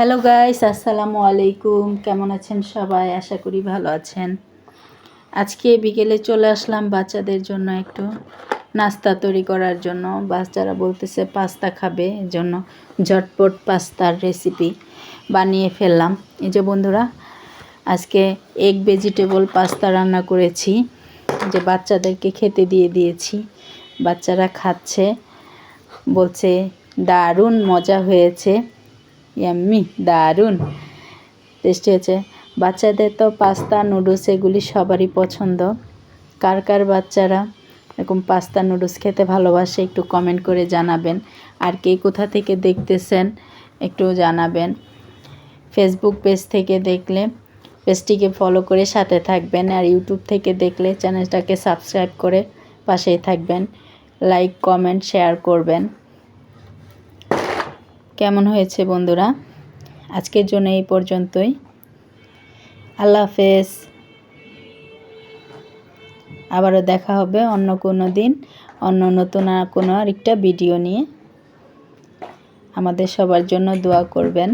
Hello guys আসসালামু আলাইকুম কেমন আছেন সবাই? আশা করি ভালো আছেন। আজকে বিকেলে চলে আসলাম বাচ্চাদের জন্য একটু নাস্তা তৈরি করার জন্য। বাচ্চারা বলতেছে পাস্তা খাবে জন্য ঝটপট পাস্তার রেসিপি বানিয়ে ফেললাম। এই যে বন্ধুরা, আজকে এগ ভেজিটেবল পাস্তা রান্না করেছি। যে বাচ্চাদেরকে খেতে দিয়ে দিয়েছি। বাচ্চারা খাচ্ছে। বলছে, দারুণ মজা হয়েছে। ইয়াম্মি দারুণ। টেস্টি হয়েছে। বাচ্চাদের তো পাস্তা, নুডলস এগুলি সবারই পছন্দ। কার কার বাচ্চারা এরকম পাস্তা, নুডলস খেতে ভালোবাসে একটু কমেন্ট করে জানাবেন। আর কে কোথা থেকে দেখতেছেন একটু জানাবেন। ফেসবুক পেজ থেকে দেখলে পেজটিকে ফলো করে সাথে থাকবেন। আর ইউটিউব থেকে দেখলে চ্যানেলটাকে সাবস্ক্রাইব করে পাশেই থাকবেন। লাইক কমেন্ট শেয়ার করবেন। কেমন হয়েছে বন্ধুরা? আজকের জন্য এই পর্যন্তই। আল্লাহ হাফেজ। আবারও দেখা হবে অন্য কোনো দিন, অন্য নতুন কোনো আরেকটা ভিডিও নিয়ে। আমাদের সবার জন্য দোয়া করবেন।